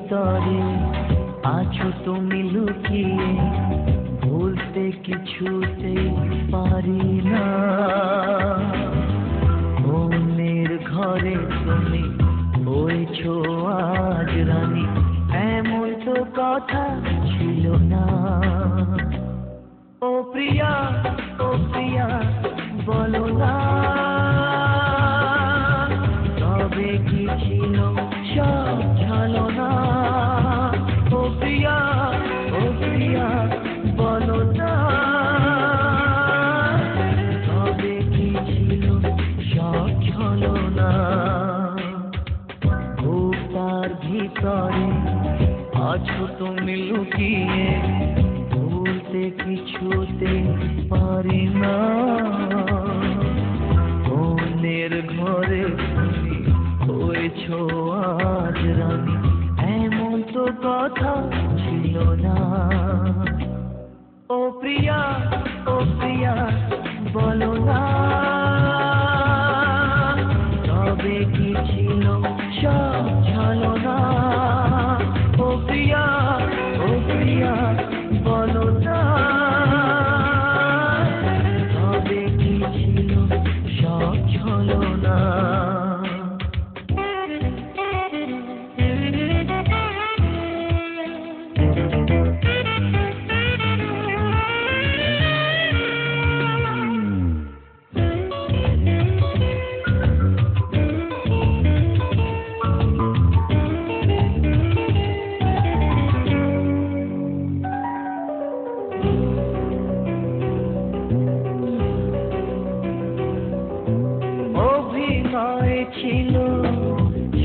ভিতরে আছো তুমি লুকিয়ে বলতে কিছুতে পারি না। মনের ঘরে তুমি বইছো আজ রানী, এমন তো কথা ছিল না। ও প্রিয়া ও প্রিয়া, বলো না তরে আছো তুমি লুকিয়ে ভুলতে কিছুতে পারি না। অন্যের ঘরে তুমি হয়েছ আর ছিল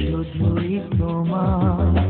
শুধুই তোমার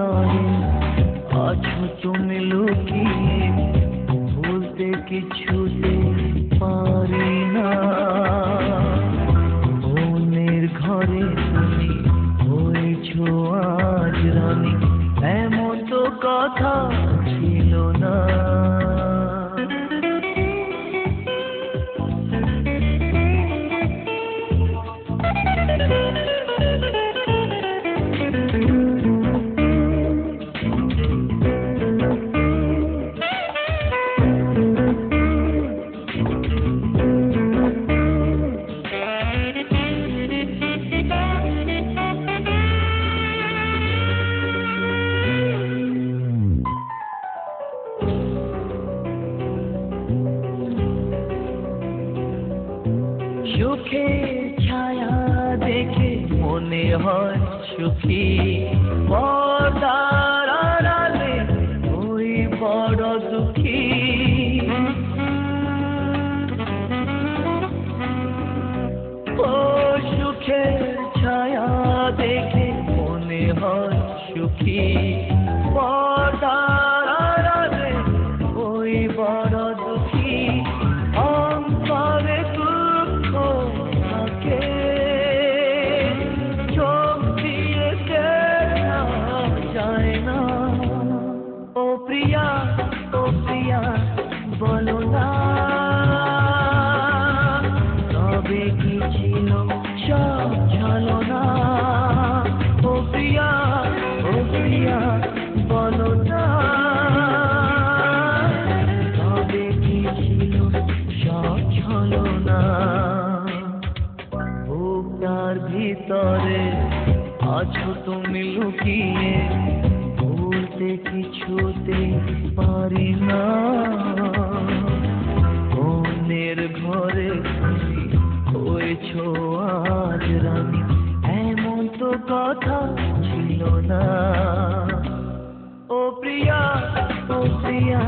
तारे आछू तुम लोग भूलते किछू your heart you'll keep ভিতরে আছো তুমি লুকিয়ে, বলতে কিছুতে পারি না। অন্যের ঘরে হয়েছ আজ রানী, এমন তো কথা ছিল না। ও প্রিয়া ও প্রিয়া